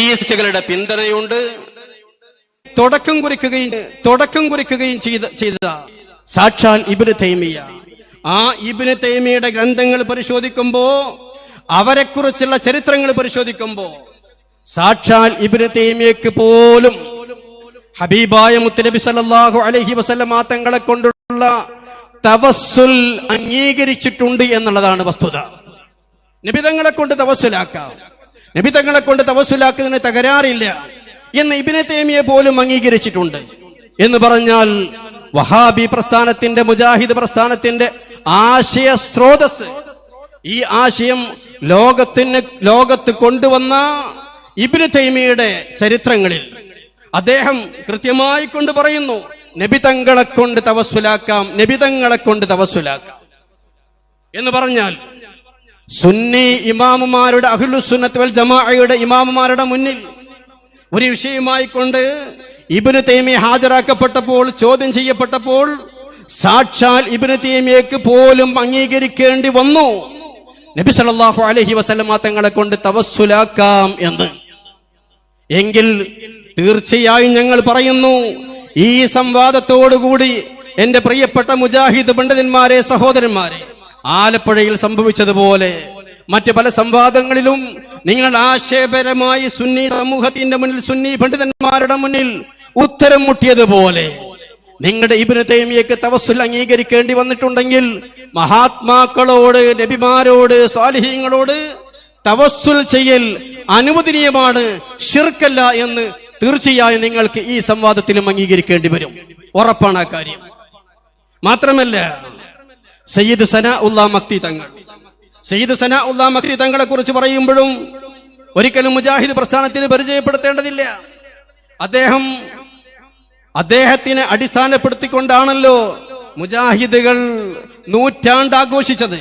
ഹദീസുകളുടെ പിന്തുണയുണ്ട്. തുടക്കം കുറിക്കുകയും തുടക്കം കുറിക്കുകയും ചെയ്ത ചെയ്ത സാക്ഷാൽ ഇബിന് തൈമിയ. ആ ഇബിന് തൈമിയുടെ ഗ്രന്ഥങ്ങൾ പരിശോധിക്കുമ്പോ അവരെക്കുറിച്ചുള്ള ചരിത്രങ്ങൾ പരിശോധിക്കുമ്പോ സാക്ഷാൽ ഇബിന് തൈമിയക്ക് പോലും ഹബീബായ മുത്തനബി സല്ലല്ലാഹു അലൈഹി വസല്ലമ തങ്ങളെ കൊണ്ടുള്ള തവസ്സുൽ അംഗീകരിച്ചിട്ടുണ്ട് എന്നുള്ളതാണ് വസ്തുത. നിബിതങ്ങളെ കൊണ്ട് തവസ്സുലാക്കാം. നിബിതങ്ങളെ കൊണ്ട് തപസ്സിലാക്കുന്നതിന് തകരാറില്ല എന്ന് ഇബിനെ തേമിയെ പോലും അംഗീകരിച്ചിട്ടുണ്ട് എന്ന് പറഞ്ഞാൽ വഹാബി പ്രസ്ഥാനത്തിന്റെ മുജാഹിദ് പ്രസ്ഥാനത്തിന്റെ ആശയ സ്രോതസ് ഈ ആശയം ലോകത്തിന് ലോകത്ത് കൊണ്ടുവന്ന ഇബിന് തൈമിയുടെ ചരിത്രങ്ങളിൽ. അദ്ദേഹം കൃത്യമായി കൊണ്ട് പറയുന്നു നബി തങ്ങളെ കൊണ്ട് തവസ്സുലാക്കാം നബി തങ്ങളെ കൊണ്ട് തവസ്സുലാക്കാം എന്ന് പറഞ്ഞാൽ സുന്നി ഇമാമുമാരുടെ അഹ്ലുസുന്നത്ത് വൽ ജമാഅയുടെ ഇമാമുമാരുടെ മുന്നിൽ ഒരു വിഷയമായി കൊണ്ട് ഇബിന് തേമി ഹാജരാക്കപ്പെട്ടപ്പോൾ ചോദ്യം ചെയ്യപ്പെട്ടപ്പോൾ സാക്ഷാൽ ഇബിന് തേമിയക്ക് പോലും അംഗീകരിക്കേണ്ടി വന്നു. നബി സല്ലല്ലാഹു അലൈഹി വസല്ലമ തങ്ങളെ കൊണ്ട് തവസ്സുലാക്കാം എന്ന്. എങ്കിൽ തീർച്ചയായും ഞങ്ങൾ പറയുന്നു ഈ സംവാദത്തോടുകൂടി എന്റെ പ്രിയപ്പെട്ട മുജാഹിദ് പണ്ഡിതന്മാരെ സഹോദരന്മാരെ ആലപ്പുഴയിൽ സംഭവിച്ചതുപോലെ മറ്റു പല സംവാദങ്ങളിലും നിങ്ങൾ ആശയപരമായി സുന്നി സമൂഹത്തിന്റെ മുന്നിൽ സുന്നി പണ്ഡിതന്മാരുടെ മുന്നിൽ ഉത്തരം മുട്ടിയതുപോലെ നിങ്ങളുടെ ഇബിന് തൈമിയക്ക് തവസ്സുൽ അംഗീകരിക്കേണ്ടി വന്നിട്ടുണ്ടെങ്കിൽ മഹാത്മാക്കളോട് നബിമാരോട് സ്വാലിഹ്യങ്ങളോട് തവസ്സുൽ ചെയ്യൽ അനുവദനീയമാണ് ഷിർക്കല്ല എന്ന് തീർച്ചയായും നിങ്ങൾക്ക് ഈ സംവാദത്തിലും അംഗീകരിക്കേണ്ടി വരും. ഉറപ്പാണ് ആ കാര്യം. മാത്രമല്ല സയ്യിദ് സന ഉല്ലാ മക്തി തങ്ങൾ. സയ്യിദ് സന ഉല്ലാ മക്തി തങ്ങളെ കുറിച്ച് പറയുമ്പോഴും ഒരിക്കലും മുജാഹിദ് പ്രസ്ഥാനത്തിന് പരിചയപ്പെടുത്തേണ്ടതില്ല. അദ്ദേഹം അദ്ദേഹത്തിനെ അടിസ്ഥാനപ്പെടുത്തിക്കൊണ്ടാണല്ലോ മുജാഹിദുകൾ നൂറ്റാണ്ട് ആഘോഷിച്ചത്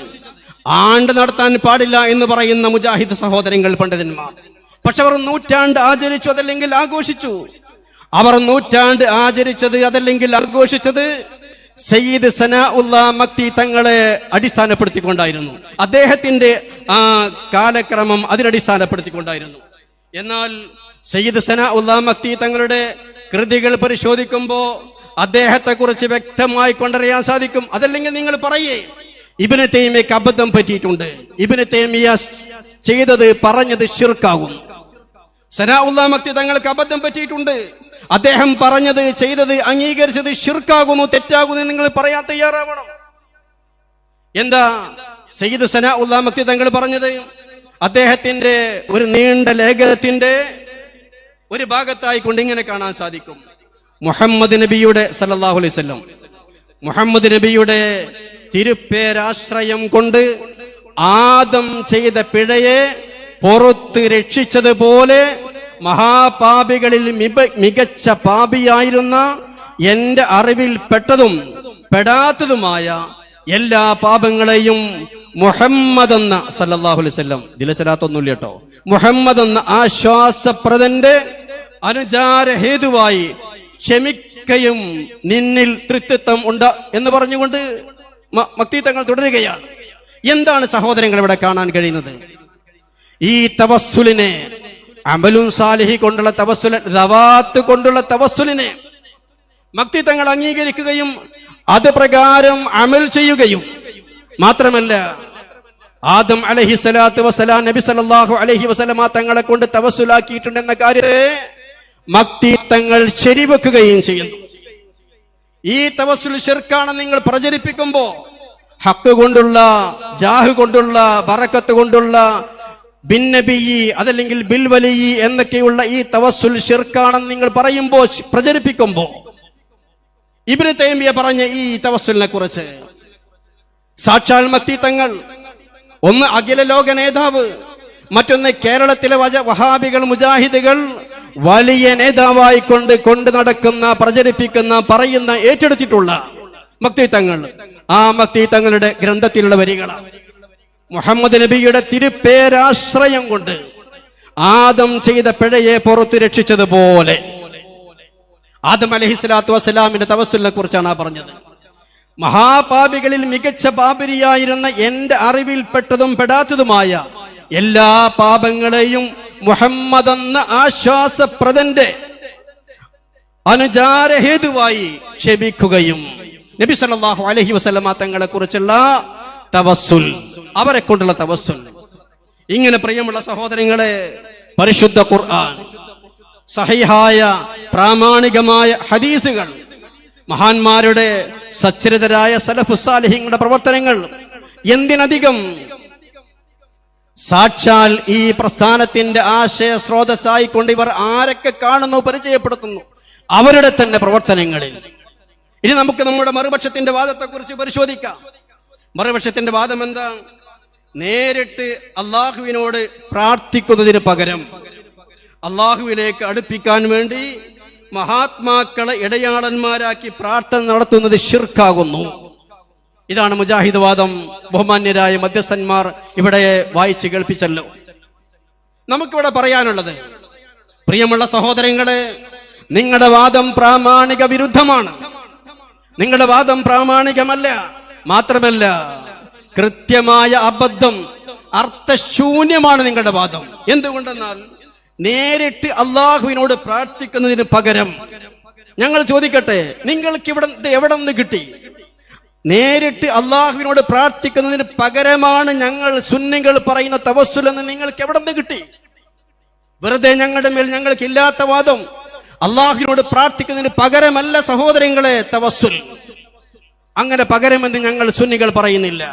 ആണ്ട് നടത്താൻ പാടില്ല എന്ന് പറയുന്ന മുജാഹിദ് സഹോദരങ്ങൾ പണ്ഡിതന്മാർ. പക്ഷെ അവർ നൂറ്റാണ്ട് ആചരിച്ചു അതല്ലെങ്കിൽ ആഘോഷിച്ചു. അവർ നൂറ്റാണ്ട് ആചരിച്ചത് അതല്ലെങ്കിൽ ആഘോഷിച്ചത് സയ്യിദ് സനാ ഉള്ള മക്തി തങ്ങളെ അടിസ്ഥാനപ്പെടുത്തിക്കൊണ്ടായിരുന്നു. അദ്ദേഹത്തിന്റെ ആ കാലക്രമം അതിനടിസ്ഥാനപ്പെടുത്തിക്കൊണ്ടായിരുന്നു. എന്നാൽ സയ്യിദ് സനാ ഉള്ള മക്തി തങ്ങളുടെ കൃതികൾ പരിശോധിക്കുമ്പോൾ അദ്ദേഹത്തെക്കുറിച്ച് വ്യക്തമായി കൊണ്ടറിയാൻ സാധിക്കും. അതല്ലെങ്കിൽ നിങ്ങൾ പറയേ ഇബിന് തേമിയക്ക് അബദ്ധം പറ്റിയിട്ടുണ്ട്. ഇബിന് തേമിയ ചെയ്തത് പറഞ്ഞത് ഷിർക്കാകും ഉള്ള മക്തി തങ്ങൾക്ക് അബദ്ധം പറ്റിയിട്ടുണ്ട്. അദ്ദേഹം പറഞ്ഞത് ചെയ്തത് അംഗീകരിച്ചത് ഷിർക്കാകുന്നു തെറ്റാകുന്നു നിങ്ങൾ പറയാൻ തയ്യാറാവണം. എന്താ? സയ്യിദ് സന ഉല്ലാമക്തി തങ്ങൾ പറഞ്ഞത് അദ്ദേഹത്തിന്റെ ഒരു നീണ്ട ലേഖനത്തിന്റെ ഒരു ഭാഗത്തായി കൊണ്ട് ഇങ്ങനെ കാണാൻ സാധിക്കും. മുഹമ്മദ് നബിയുടെ സല്ലല്ലാഹു അലൈഹി വസല്ലം മുഹമ്മദ് നബിയുടെ തിരുപ്പേരാശ്രയം കൊണ്ട് ആദം ചെയ്ത പിഴയെ പുറത്ത് രക്ഷിച്ചതുപോലെ മഹാപാപികളിൽ മികച്ച പാപിയായിരുന്ന എന്റെ അറിവിൽ പെട്ടതും പെടാത്തതുമായ എല്ലാ പാപങ്ങളെയും മുഹമ്മദ് എന്ന വസല്ലം. ദിലസലാത്തൊന്നുമില്ല കേട്ടോ. മുഹമ്മദ് എന്ന ആശ്വാസപ്രദന്റെ അനുചാര ഹേതുവായി ക്ഷമിക്കയും നിന്നിൽ തൃത്വത്വം ഉണ്ട് എന്ന് പറഞ്ഞുകൊണ്ട് മക്തിത്വങ്ങൾ തുടരുകയാണ്. എന്താണ് സഹോദരങ്ങൾ ഇവിടെ കാണാൻ കഴിയുന്നത്? ഈ തവസ്സുലിനെ അമലും സാലിഹി കൊണ്ടുള്ള തവസ്സുല ദവാത്ത് കൊണ്ടുള്ള തവസ്സുലിനെ മക്തിത്തങ്ങൾ അംഗീകരിക്കുകയും അത് പ്രകാരം അമൽ ചെയ്യുകയും മാത്രമല്ല ആദം അലഹി സ്വലാത്തു വസ്സലാം നബി സലാഹു അലഹി വസല്ലമ തങ്ങളെ കൊണ്ട് തവസ്സുലാക്കിയിട്ടുണ്ടെന്ന കാര്യത്തെ മക്തി തങ്ങൾ ശരിവെക്കുകയും ചെയ്യുന്നു. ഈ തവസ്സുൽ ഷിർക്കാണ് നിങ്ങൾ പ്രചരിപ്പിക്കുമ്പോ ഹക്ക് കൊണ്ടുള്ള ജാഹ് കൊണ്ടുള്ള ബറക്കത്ത് കൊണ്ടുള്ള ബിൻ നബിയി അതല്ലെങ്കിൽ ബിൽ വലിയി എന്നൊക്കെയുള്ള ഈ തവസുൽ ഷിർക്കാണെന്ന് നിങ്ങൾ പറയുമ്പോൾ പ്രചരിപ്പിക്കുമ്പോൾ. പ്രചരിപ്പിക്കുമ്പോ ഇബ്നു തൈമിയ പറഞ്ഞ ഈ തവസുലിനെ കുറിച്ച്. സാക്ഷാൽ മത്തി തങ്ങൾ ഒന്ന് അഖില ലോക നേതാവ് മറ്റൊന്ന് കേരളത്തിലെ വഹാബികൾ മുജാഹിദുകൾ വലിയ നേതാവായി കൊണ്ട് കൊണ്ടു നടക്കുന്ന പ്രചരിപ്പിക്കുന്ന പറയുന്ന ഏറ്റെടുത്തിട്ടുള്ള മക്തി തങ്ങൾ. ആ മക്തി തങ്ങളുടെ ഗ്രന്ഥത്തിലുള്ള വരികളാണ്. മുഹമ്മദ് നബിയുടെ തിരുപ്പേരാശ്രയം കൊണ്ട് ആദം ചെയ്ത പിഴയെ പുറത്തു രക്ഷിച്ചതുപോലെ. ആദം അലഹിസ്ലാത്തു വസ്സലാമിന്റെ തവസ്സുലിനെ കുറിച്ചാണ് പറഞ്ഞത്. മഹാപാപികളിൽ മികച്ച പാപിരിയായിരുന്ന എന്റെ അറിവിൽപ്പെട്ടതും പെടാത്തതുമായ എല്ലാ പാപങ്ങളെയും മുഹമ്മദ് എന്ന ആശ്വാസപ്രദന്റെ അനുചാരഹേതുവായി ക്ഷമിക്കുകയും നബി സല്ലല്ലാഹു അലൈഹി വസല്ലമ തങ്ങളെ കുറിച്ചുള്ള തവസ്സുൽ. അവരെ കൊണ്ടുള്ള തവസ്സുൽ. ഇങ്ങനെ പ്രിയമുള്ള സഹോദരങ്ങളെ പരിശുദ്ധ ഖുർആൻ സഹിഹായ പ്രാമാണികമായ ഹദീസുകൾ മഹാന്മാരുടെ സച്ചരിതരായ സലഫുസാലിഹിങ്ങളുടെ പ്രവർത്തനങ്ങൾ എന്തിനധികം സാക്ഷാൽ ഈ പ്രസ്ഥാനത്തിന്റെ ആശയ സ്രോതസ്സായി കൊണ്ട് ഇവർ ആരൊക്കെ കാണുന്നു പരിചയപ്പെടുത്തുന്നു അവരുടെ തന്നെ പ്രവർത്തനങ്ങളിൽ. ഇനി നമുക്ക് നമ്മുടെ മറുപക്ഷത്തിന്റെ വാദത്തെക്കുറിച്ച് പരിശോധിക്കാം. മറുപക്ഷത്തിന്റെ വാദം എന്താ നേരിട്ട് അള്ളാഹുവിനോട് പ്രാർത്ഥിക്കുന്നതിന് പകരം അള്ളാഹുവിലേക്ക് അടുപ്പിക്കാൻ വേണ്ടി മഹാത്മാക്കളെ ഇടയാളന്മാരാക്കി പ്രാർത്ഥന നടത്തുന്നത് ഷിർക്കാകുന്നു ഇതാണ് മുജാഹിദ് വാദം. ബഹുമാന്യരായ മധ്യസ്ഥന്മാർ ഇവിടെ വായിച്ച് കേൾപ്പിച്ചല്ലോ. നമുക്കിവിടെ പറയാനുള്ളത് പ്രിയമുള്ള സഹോദരങ്ങളെ നിങ്ങളുടെ വാദം പ്രാമാണിക വിരുദ്ധമാണ്. നിങ്ങളുടെ വാദം പ്രാമാണികമല്ല. മാത്രമല്ല കൃത്യമായ അബദ്ധം അർത്ഥശൂന്യമാണ് നിങ്ങളുടെ വാദം. എന്തുകൊണ്ടെന്നാൽ നേരിട്ട് അള്ളാഹുവിനോട് പ്രാർത്ഥിക്കുന്നതിന് പകരം ഞങ്ങൾ ചോദിക്കട്ടെ നിങ്ങൾക്ക് ഇവിടെ എവിടെ നിന്ന് കിട്ടി? നേരിട്ട് അള്ളാഹുവിനോട് പ്രാർത്ഥിക്കുന്നതിന് പകരമാണ് ഞങ്ങൾ സുന്നികൾ പറയുന്ന തവസ്സുൽ എന്ന് നിങ്ങൾക്ക് എവിടെ നിന്ന് കിട്ടി? വെറുതെ ഞങ്ങളുടെ മേൽ ഞങ്ങൾക്ക് ഇല്ലാത്ത വാദം അള്ളാഹുവിനോട് പ്രാർത്ഥിക്കുന്നതിന് പകരമല്ല സഹോദരങ്ങളെ തവസ്സുൽ. അങ്ങനെ പകരമെന്ന് ഞങ്ങൾ സുന്നികൾ പറയുന്നില്ല.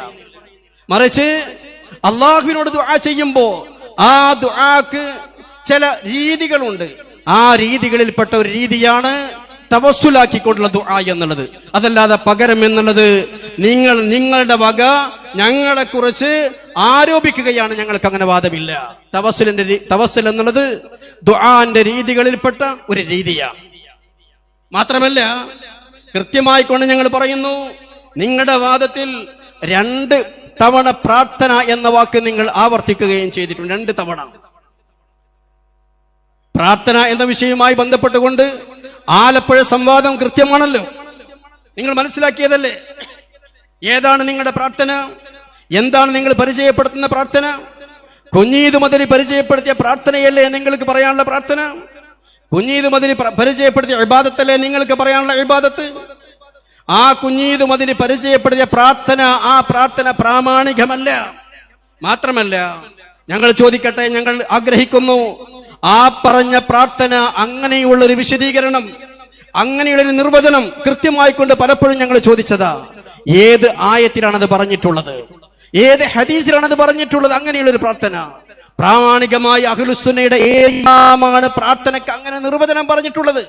മറിച്ച് അള്ളാഹുവിനോട് ദുആ ചെയ്യുമ്പോൾ ആ ദുആക്ക് ചില രീതികളുണ്ട്. ആ രീതികളിൽപ്പെട്ട ഒരു രീതിയാണ് തവസ്സുലാക്കിക്കൊണ്ടുള്ള ദുആ എന്നുള്ളത്. അതല്ലാതെ പകരം എന്നുള്ളത് നിങ്ങൾ നിങ്ങളുടെ വക ഞങ്ങളെ കുറിച്ച് ആരോപിക്കുകയാണ് ഞങ്ങൾക്ക് അങ്ങനെ വാദമില്ല. തവസ്സുലിന്റെ തവസ്സൽ എന്നുള്ളത് ദുആന്റെ രീതികളിൽപ്പെട്ട ഒരു രീതിയാണ് മാത്രമല്ല കൃത്യമായി കൊണ്ട് ഞങ്ങൾ പറയുന്നു നിങ്ങളുടെ വാദത്തിൽ രണ്ട് തവണ പ്രാർത്ഥന എന്ന വാക്ക് നിങ്ങൾ ആവർത്തിക്കുകയും ചെയ്തിട്ടുണ്ട്. രണ്ട് തവണ. പ്രാർത്ഥന എന്ന വിഷയവുമായി ബന്ധപ്പെട്ടുകൊണ്ട് ആലപ്പുഴ സംവാദം കൃത്യമാണല്ലോ. നിങ്ങൾ മനസ്സിലാക്കിയതല്ലേ? ഏതാണ് നിങ്ങളുടെ പ്രാർത്ഥന? എന്താണ് നിങ്ങൾ പരിചയപ്പെടുത്തുന്ന പ്രാർത്ഥന? കുഞ്ഞീത് മുതൽ പരിചയപ്പെടുത്തിയ പ്രാർത്ഥനയല്ലേ നിങ്ങൾക്ക് പറയാനുള്ള പ്രാർത്ഥന? കുഞ്ഞീത് മതിന് പ്ര- പരിചയപ്പെടുത്തിയ ഇബാദത്തല്ലേ നിങ്ങൾക്ക് പറയാനുള്ള ഇബാദത്ത്? ആ കുഞ്ഞീത് മതിന് പരിചയപ്പെടുത്തിയ പ്രാർത്ഥന ആ പ്രാർത്ഥന പ്രാമാണികമല്ല. മാത്രമല്ല ഞങ്ങൾ ചോദിക്കട്ടെ ഞങ്ങൾ ആഗ്രഹിക്കുന്നു. ആ പറഞ്ഞ പ്രാർത്ഥന അങ്ങനെയുള്ളൊരു വിശദീകരണം അങ്ങനെയുള്ളൊരു നിർവചനം കൃത്യമായി കൊണ്ട് പലപ്പോഴും ഞങ്ങൾ ചോദിച്ചതാ. ഏത് ആയത്തിലാണത് പറഞ്ഞിട്ടുള്ളത്? ഏത് ഹദീസിലാണത് പറഞ്ഞിട്ടുള്ളത്? അങ്ങനെയുള്ളൊരു പ്രാർത്ഥന. പ്രാമാണികമായ അഖിലുസുന്നയുടെ ഏതാണ് പ്രാർത്ഥനയ്ക്ക് അങ്ങനെ നിർവചനം പറഞ്ഞിട്ടുള്ളത്.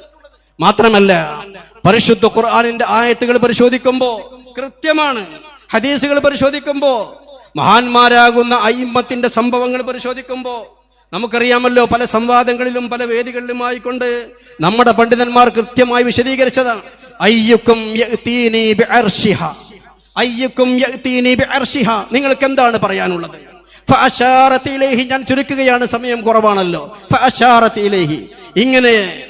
മാത്രമല്ല പരിശുദ്ധ ഖുർആാനിന്റെ ആയത്തുകൾ പരിശോധിക്കുമ്പോ കൃത്യമാണ്. ഹദീസുകൾ പരിശോധിക്കുമ്പോ മഹാന്മാരാകുന്ന അയിമ്മത്തിന്റെ സംഭവങ്ങൾ പരിശോധിക്കുമ്പോ നമുക്കറിയാമല്ലോ പല സംവാദങ്ങളിലും പല വേദികളിലുമായി കൊണ്ട് നമ്മുടെ പണ്ഡിതന്മാർ കൃത്യമായി വിശദീകരിച്ചതാണ്. അയ്യുക്കും. നിങ്ങൾക്ക് എന്താണ് പറയാനുള്ളത്? ഫഅശാറത്ത് ഇലൈഹി. ഞാൻ ചുരുക്കുകയാണ് സമയം കുറവാണല്ലോ. ഫഅശാറത്ത് ഇലൈഹി. ഇങ്ങനെ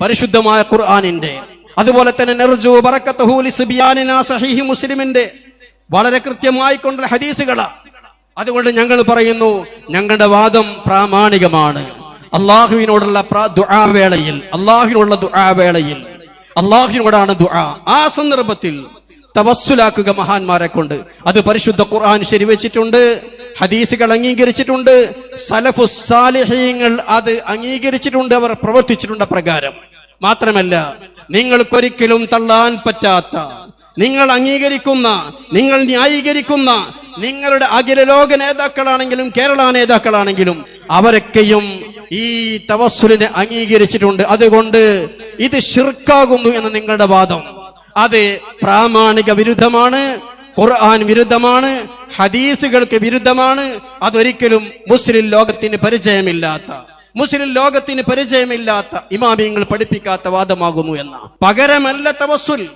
പരിശുദ്ധമായ ഖുർആാനിന്റെ അതുപോലെ തന്നെ നെർജു ബറക്കത്തഹൂലി ലിസ്ബിയാനിനാ സഹീഹി മുസ്ലിമിന്റെ വളരെ കൃത്യമായി കൊണ്ടുള്ള ഹദീസുകളാ. അതുകൊണ്ട് ഞങ്ങൾ പറയുന്നു ഞങ്ങളുടെ വാദം പ്രാമാണികമാണ്. അള്ളാഹുവിനോടുള്ള വേളയിൽ അള്ളാഹുവിനോടുള്ള ദുആ വേളയിൽ അള്ളാഹുവിനോടാണ് ദുആ. ആ സന്ദർഭത്തിൽ തവസ്സുലാക്കുക മഹാന്മാരെ കൊണ്ട്. അത് പരിശുദ്ധ ഖുർആൻ ശരിവെച്ചിട്ടുണ്ട്. ഹദീസുകൾ അംഗീകരിച്ചിട്ടുണ്ട്. സലഫുസാലിഹീങ്ങൾ അത് അംഗീകരിച്ചിട്ടുണ്ട്. അവർ പ്രവർത്തിച്ചിട്ടുണ്ട് പ്രകാരം. മാത്രമല്ല നിങ്ങൾക്കൊരിക്കലും തള്ളാൻ പറ്റാത്ത നിങ്ങൾ അംഗീകരിക്കുന്ന നിങ്ങൾ ന്യായീകരിക്കുന്ന നിങ്ങളുടെ അഖില ലോക നേതാക്കളാണെങ്കിലും കേരള നേതാക്കളാണെങ്കിലും അവരൊക്കെയും ഈ തവസ്സുലിനെ അംഗീകരിച്ചിട്ടുണ്ട്. അതുകൊണ്ട് ഇത് ഷിർക്കാകുന്നു എന്ന് നിങ്ങളുടെ വാദം. അത് പ്രാമാണിക വിരുദ്ധമാണ്. ഖുർആൻ വിരുദ്ധമാണ് ഹദീസുകൾക്ക് വിരുദ്ധമാണ്. അതൊരിക്കലും മുസ്ലിം ലോകത്തിന് പരിചയമില്ലാത്ത മുസ്ലിം ലോകത്തിന് പരിചയമില്ലാത്ത ഇമാമിയങ്ങൾ പഠിപ്പിക്കാത്ത വാദമാകുന്നു എന്ന. പകരമല്ല തവസ്സുൽ.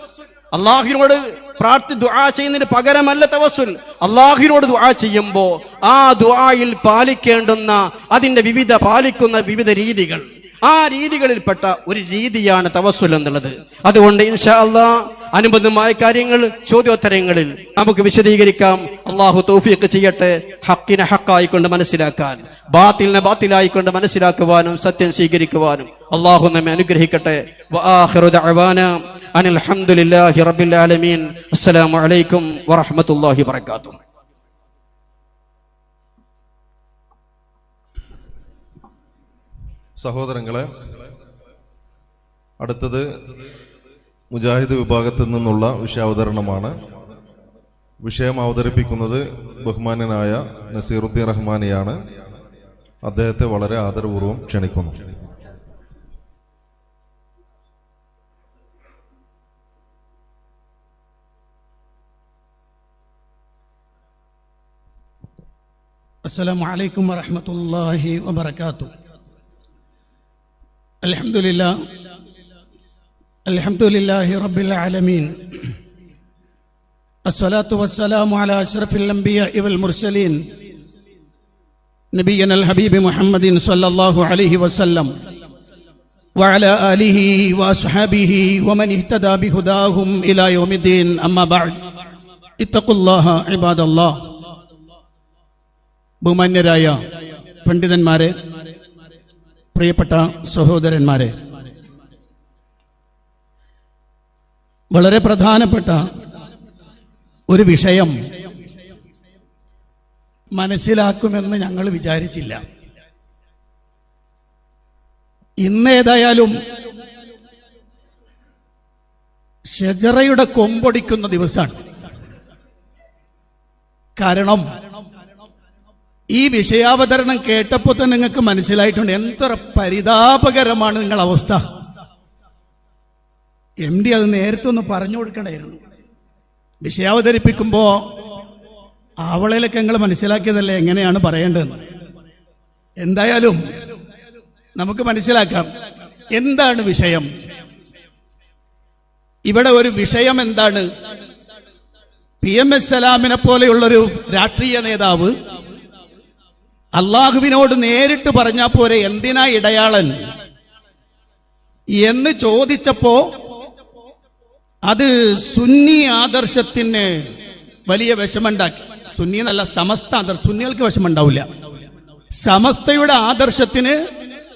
അള്ളാഹിനോട് പ്രാർത്ഥി ദുആ ചെയ്യുന്നതിന് പകരമല്ല തവസ്സുൽ. അള്ളാഹിനോട് ദുആ ചെയ്യുമ്പോ ആ ദുആയിൽ പാലിക്കേണ്ടുന്ന അതിന്റെ വിവിധ പാലിക്കുന്ന വിവിധ രീതികൾ. ആ രീതികളിൽപ്പെട്ട ഒരു രീതിയാണ് തവസ്സുൽ എന്നുള്ളത്. അതുകൊണ്ട് ഇൻഷാ അള്ളാ അനുബന്ധമായ കാര്യങ്ങൾ ചോദ്യോത്തരങ്ങളിൽ നമുക്ക് വിശദീകരിക്കാം. അള്ളാഹു തൗഫീഖ് ചെയ്യട്ടെ. ഹക്കിനെ ഹക്കായിക്കൊണ്ട് മനസ്സിലാക്കാൻ ബാത്തിലിനെ ബാത്തിലായിക്കൊണ്ട് മനസ്സിലാക്കുവാനും സത്യം സ്വീകരിക്കുവാനും അള്ളാഹു നമ്മെ അനുഗ്രഹിക്കട്ടെ. വആഖിറു ദഅവാന അനിൽ ഹംദുലില്ലാഹി റബ്ബിൽ ആലമീൻ. അസ്സലാമു അലൈക്കും വറഹ്മത്തുള്ളാഹി വബറകാതുഹു. സഹോദരങ്ങളെ അടുത്തത് മുജാഹിദ് വിഭാഗത്തിൽ നിന്നുള്ള വിഷയാവതരണമാണ് വിഷയം അവതരിപ്പിക്കുന്നത് ബഹുമാന്യനായ നസീറുദ്ദീൻ റഹ്മാനിയാണ് അദ്ദേഹത്തെ വളരെ ആദരപൂർവ്വം ക്ഷണിക്കുന്നു السلام عليكم ورحمة الله وبركاته الحمد لله الحمد لله رب العالمين الصلاة والسلام على أشرف الأنبياء والمرسلين نبينا الحبيب محمد صلى الله عليه وسلم وعلى آله وأصحابه ومن اهتدى بهداهم إلى يوم الدين أما بعد اتقوا الله عباد الله ബഹുമാന്യരായ പണ്ഡിതന്മാരെ പ്രിയപ്പെട്ട സഹോദരന്മാരെ വളരെ പ്രധാനപ്പെട്ട ഒരു വിഷയം മനസ്സിലാക്കുമെന്ന് ഞങ്ങൾ വിചാരിച്ചില്ല. ഇന്നേതായാലും ഷജറയുടെ കൊമ്പൊടിക്കുന്ന ദിവസമാണ് കാരണം ഈ വിഷയാവതരണം കേട്ടപ്പോൾ തന്നെ നിങ്ങൾക്ക് മനസ്സിലായിട്ടുണ്ട്. എത്ര പരിതാപകരമാണ് നിങ്ങളുടെ അവസ്ഥ. എം ഡി അത് നേരത്തെ ഒന്ന് പറഞ്ഞു കൊടുക്കണമായിരുന്നു വിഷയാവതരിപ്പിക്കുമ്പോൾ ആവളയിലൊക്കെ ഞങ്ങൾ മനസ്സിലാക്കിയതല്ലേ എങ്ങനെയാണ് പറയേണ്ടതെന്ന് എന്തായാലും നമുക്ക് മനസ്സിലാക്കാം എന്താണ് വിഷയം? ഇവിടെ ഒരു വിഷയം എന്താണ്? പി എം എസ് സലാമിനെ പോലെയുള്ളൊരു രാഷ്ട്രീയ നേതാവ് അള്ളാഹുവിനോട് നേരിട്ട് പറഞ്ഞാൽ പോരെ എന്തിനാ ഇടയാളൻ? എന്ന് ചോദിച്ചപ്പോ അത് സുന്നി ആദർശത്തിന് വലിയ വിഷമുണ്ടാക്കി സുന്നി എന്നല്ല സമസ്ത ആദർശം സുന്നികൾക്ക് വിഷമുണ്ടാവില്ല സമസ്തയുടെ ആദർശത്തിന്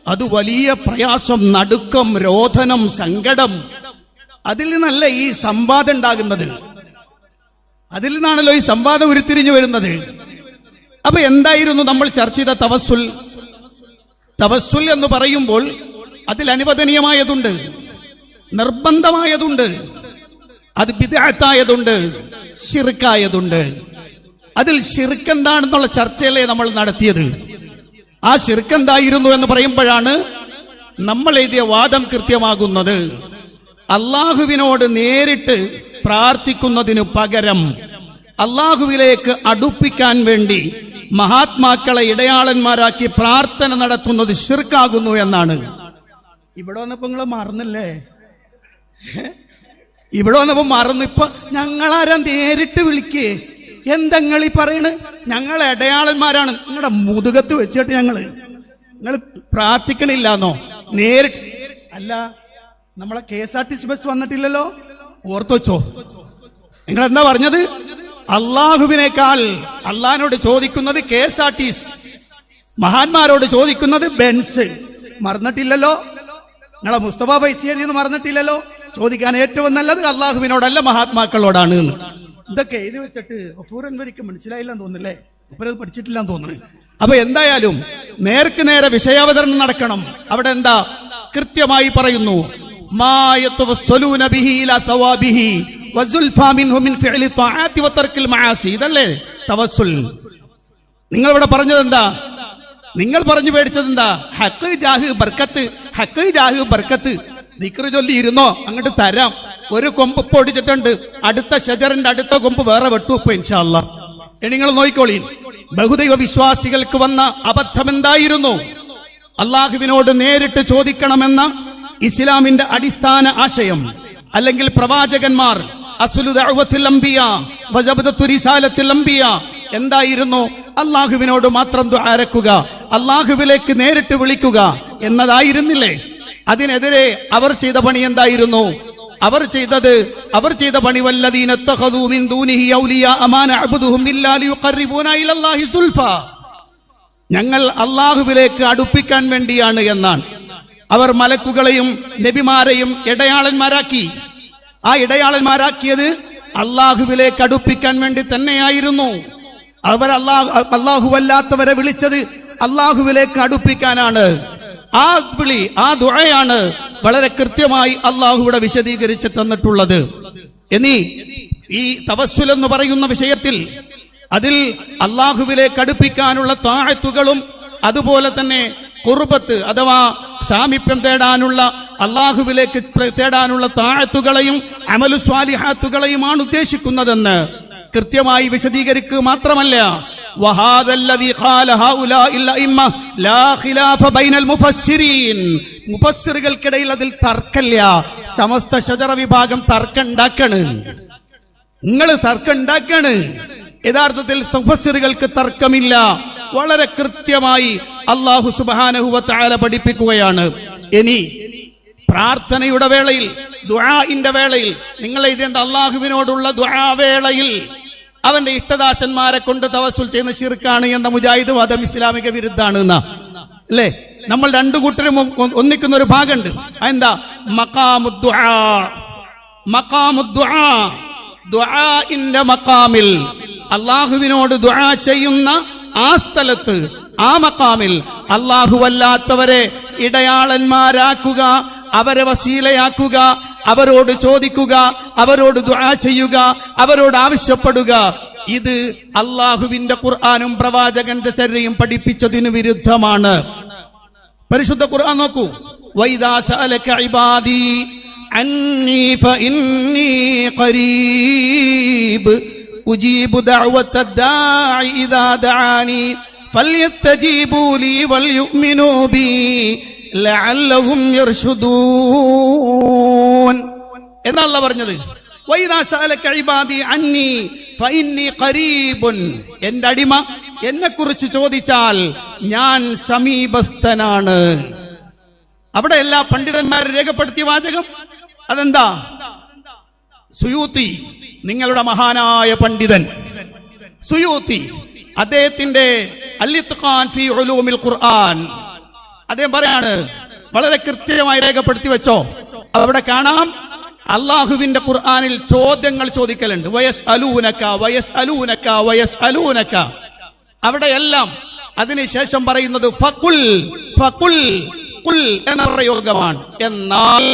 അത് വലിയ പ്രയാസം നടുക്കം രോധനം സങ്കടം. അതിൽ നിന്നല്ല ഈ സംവാദം ഉണ്ടാകുന്നത്. അതിൽ നിന്നാണല്ലോ ഈ സംവാദം ഉരുത്തിരിഞ്ഞു വരുന്നത്. അപ്പൊ എന്തായിരുന്നു നമ്മൾ ചർച്ച ചെയ്ത തവസ്സുൽ? തവസ്സുൽ എന്ന് പറയുമ്പോൾ അതിൽ അനുവദനീയമായതുണ്ട് നിർബന്ധമായതുണ്ട്. അത് വിദഗ്ധായതുണ്ട് ഷിർക്കായതുണ്ട് അതിൽ ഷിർക്ക് എന്താണെന്നുള്ള ചർച്ചയല്ലേ നമ്മൾ നടത്തിയത്? ആ ഷിർക്ക് എന്തായിരുന്നു എന്ന് പറയുമ്പോഴാണ് നമ്മൾ എഴുതിയ വാദം കൃത്യമാകുന്നത്. അള്ളാഹുവിനോട് നേരിട്ട് പ്രാർത്ഥിക്കുന്നതിനു പകരം അള്ളാഹുവിലേക്ക് അടുപ്പിക്കാൻ വേണ്ടി മഹാത്മാക്കളെ ഇടയാളന്മാരാക്കി പ്രാർത്ഥന നടത്തുന്നത് ഷിർക്കാകുന്നു എന്നാണ്. ഇവിടെ വന്നപ്പോ നിങ്ങൾ മറന്നില്ലേ? ഇവിടെ വന്നപ്പോ മറന്നു. ഇപ്പൊ ഞങ്ങളാരാ നേരിട്ട് വിളിക്കേ? എന്തങ്ങൾ ഈ പറയണ്? ഞങ്ങൾ ഇടയാളന്മാരാണ്. നിങ്ങളുടെ മുതുകത്ത് വെച്ചിട്ട് ഞങ്ങൾ നിങ്ങൾ പ്രാർത്ഥിക്കണില്ലാന്നോ? നേരിട്ട്. അല്ല നമ്മളെ K S R T C bus വന്നിട്ടില്ലല്ലോ? ഓർത്തു വെച്ചോ. നിങ്ങൾ എന്താ പറഞ്ഞത്? അള്ളാഹുവിനേക്കാൾ അള്ളഹാനോട് ചോദിക്കുന്നത് കെ എസ് ആർ ടി മഹാന്മാരോട് ചോദിക്കുന്നത് ബെൻസ്. മറന്നിട്ടില്ലല്ലോ? നിങ്ങളെ മുസ്തഫ എന്ന് മറന്നിട്ടില്ലല്ലോ ചോദിക്കാൻ ഏറ്റവും നല്ലത് അള്ളാഹുവിനോടല്ല മഹാത്മാക്കളോടാണ് എന്ന്. ഇതൊക്കെ എഴുതി വെച്ചിട്ട് അഫൂറൻ വരിക്ക് മനസ്സിലായില്ലെന്ന് തോന്നുന്നില്ലേ? ഇവരത് പഠിച്ചിട്ടില്ലെന്ന് തോന്നുന്നു. അപ്പൊ എന്തായാലും നേർക്ക് നേരെ വിഷയാവതരണം നടക്കണം. അവിടെ എന്താ? കൃത്യമായി പറയുന്നു. ഇതല്ലേ? നിങ്ങൾ ഇവിടെ പറഞ്ഞത് എന്താ നിങ്ങൾ പറഞ്ഞു പേടിച്ചത് എന്താ ഹക്ക് ജാഹ് ബർക്കത്ത് ഹക്ക് ജാഹ് ബർക്കത്ത്. ദിക്റ് ചൊല്ലി ഇരുന്നോ അങ്ങോട്ട് തരാം. ഒരു കൊമ്പ് പൊടിച്ചിട്ടുണ്ട്. അടുത്ത ഷജറിന്റെ അടുത്ത കൊമ്പ് വേറെ വെട്ടു ഇപ്പൊ ഇൻഷാല്ല നിങ്ങൾ നോക്കിക്കോളീ ബഹുദൈവ വിശ്വാസികൾക്ക് വന്ന അബദ്ധം എന്തായിരുന്നു? അള്ളാഹുവിനോട് നേരിട്ട് ചോദിക്കണമെന്ന ഇസ്ലാമിന്റെ അടിസ്ഥാന ആശയം. അല്ലെങ്കിൽ പ്രവാചകന്മാർ എന്തായിരുന്നു? അള്ളാഹുവിനോട് മാത്രം അരക്കുക അള്ളാഹുവിലേക്ക് നേരിട്ട് വിളിക്കുക എന്നതായിരുന്നില്ലേ? അതിനെതിരെ അവർ ചെയ്ത പണി എന്തായിരുന്നു? അവർ ചെയ്തത് അവർ ചെയ്ത പണി ഞങ്ങൾ അള്ളാഹുവിലേക്ക് അടുപ്പിക്കാൻ വേണ്ടിയാണ് എന്നാണ്. അവർ മലക്കുകളെയും നബിമാരെയും ഇടയാളന്മാരാക്കി. ആ ഇടയാളന്മാരാക്കിയത് അള്ളാഹുവിലേക്ക് അടുപ്പിക്കാൻ വേണ്ടി തന്നെയായിരുന്നു. അവർ അള്ളാഹു അള്ളാഹുവല്ലാത്തവരെ വിളിച്ചത് അള്ളാഹുവിലേക്ക് അടുപ്പിക്കാനാണ്. ആ വിളി ആ ദുഴയാണ് വളരെ കൃത്യമായി അള്ളാഹുവിടെ വിശദീകരിച്ച് തന്നിട്ടുള്ളത്. എന്നീ ഈ തവസ്സുൽ എന്ന് പറയുന്ന വിഷയത്തിൽ അതിൽ അള്ളാഹുവിലേക്ക് അടുപ്പിക്കാനുള്ള താഴത്തുകളും അതുപോലെ തന്നെ കുർബത്ത് അഥവാ സാമീപ്യം തേടാനുള്ള അള്ളാഹുവിലേക്ക് തേടാനുള്ള താഴത്തുകളെയും അമലു സ്വാലിഹാത്തുകളെയുമാണ് ഉദ്ദേശിക്കുന്നതെന്ന് കൃത്യമായി വിശദീകരിക്കുക മാത്രമല്ല وهذا الذي قال هؤلاء الأئمة لا خلاف بين المفسرين മുഫസ്സിറുകൾക്കിടയിൽ അതിൽ തർക്കമില്ല സമസ്ത ശജറ വിഭാഗം തർക്കം ഉണ്ടാക്കണ് നിങ്ങൾ തർക്കം ഉണ്ടാക്കാണ് യഥാർത്ഥത്തിൽ മുഫസ്സിറുകൾക്ക് തർക്കമില്ല വളരെ കൃത്യമായി അള്ളാഹു സുബാനഹുവത്താല പഠിപ്പിക്കുകയാണ് ഇനി പ്രാർത്ഥനയുടെ വേളയിൽ ദുആഇന്റെ വേളയിൽ നിങ്ങൾ ഇതെന്ത് അള്ളാഹുവിനോടുള്ള ദുആ വേളയിൽ അവന്റെ ഇഷ്ടദാസന്മാരെ കൊണ്ട് തവസുൽ ചെയ്യുന്ന ശിർക്കാണ് എന്ന മുജാഹിദ് വാദം ഇസ്ലാമിക വിരുദ്ധാണ് എന്നാ. അല്ലേ? നമ്മൾ രണ്ടു കൂട്ടരും ഒന്നിക്കുന്ന ഒരു ഭാഗമുണ്ട്. അതെന്താ? മക്കാമുദ് മക്കാമുദ്ദുആ ദുആഇന്റെ മക്കാമിൽ അള്ളാഹുവിനോട് ദുആ ചെയ്യുന്ന ആ സ്ഥലത്ത് ആ മക്കാമിൽ അല്ലാഹുവല്ലാത്തവരെ ഇടയാളന്മാരാക്കുക അവരെ വസീലയാക്കുക അവരോട് ചോദിക്കുക അവരോട് ദുആ ചെയ്യുക അവരോട് ആവശ്യപ്പെടുക. ഇത് അള്ളാഹുവിന്റെ ഖുർആാനും പ്രവാചകന്റെ ചര്യയും പഠിപ്പിച്ചതിന് വിരുദ്ധമാണ്. പരിശുദ്ധ ഖുർആൻ നോക്കൂ. ലഅല്ലഹും യർഷുദൂൻ എന്നല്ല പറഞ്ഞത്? എന്റെ അടിമ എന്നെ കുറിച്ച് ചോദിച്ചാൽ ഞാൻ സമീപസ്ഥനാണ്. അവിടെ എല്ലാ പണ്ഡിതന്മാരും രേഖപ്പെടുത്തിയ വാചകം അതെന്താ? സുയൂത്തി നിങ്ങളുടെ മഹാനായ പണ്ഡിതൻ. സുയൂത്തി അദ്ദേഹത്തിന്റെ ഫി ഉലൂമിൽ ഖുർആൻ. അദ്ദേഹം പറയാണ് വളരെ കൃത്യമായി രേഖപ്പെടുത്തി വെച്ചോ. അവിടെ കാണാം അള്ളാഹുവിന്റെ ഖുർആനിൽ ചോദ്യങ്ങൾ ചോദിക്കലുണ്ട് വയസ് അലൂനക്ക വയസ് അലൂനക്ക വയസ് അലൂനക്ക അവിടെയെല്ലാം അതിനുശേഷം പറയുന്നത് ഫകുൽ ഫകുൽ കുൽ എന്ന പ്രയോഗമാണ് എന്നാൽ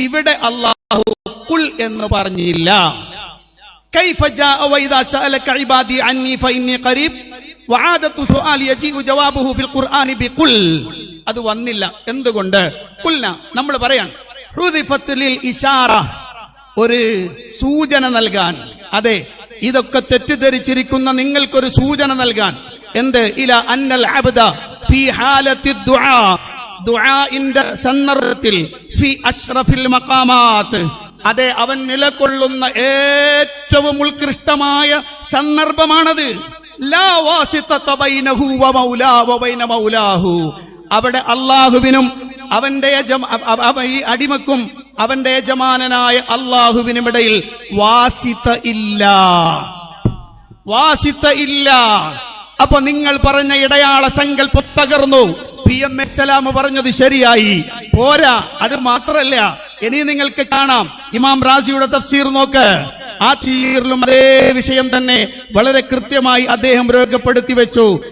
ഇവിടെ അള്ളാഹു കുൽ എന്ന് പറഞ്ഞില്ല كيف جاء وإذا سألك عبادي عني فإني قريب وعادة سؤال يجيء جوابه في القرآن بقل അത് വന്നില്ല എന്തുകൊണ്ട് കുൽന നമ്മൾ പറയാൻ ഹുദിഫത്ത് ലിൽ ഒരു സൂചന നൽകാൻ. അതെ ഇതൊക്കെ തെറ്റിദ്ധരിച്ചിരിക്കുന്ന നിങ്ങൾക്കൊരു സൂചന നൽകാൻ. എന്ത്? ഇല അന്നൽ അബ്ദ ദുആ. സന്ദർഭത്തിൽ ഫി അഷ്റഫിൽ അതെ അവൻ നിലകൊള്ളുന്ന ഏറ്റവും ഉത്കൃഷ്ടമായ സന്ദർഭമാണത്. അവിടെ അള്ളാഹുവിനും അവന്റെ ഈ അടിമക്കും അവന്റെ യജമാനനായ അള്ളാഹുവിനും ഇടയിൽ വാസിത്ത ഇല്ല. വാസിത്ത ഇല്ല. അപ്പൊ നിങ്ങൾ പറഞ്ഞ ഇടയാള സങ്കല്പം തകർന്നു. പി എം എസ് പറഞ്ഞത് ശരിയായി. പോരാ അത് മാത്രല്ല ഇനി നിങ്ങൾക്ക് കാണാം. ഇമാം റാസിയുടെ തഫ്സീർ നോക്ക്. ആ ചീറിലും അതേ വിഷയം തന്നെ വളരെ കൃത്യമായി അദ്ദേഹം രേഖപ്പെടുത്തി വെച്ചു.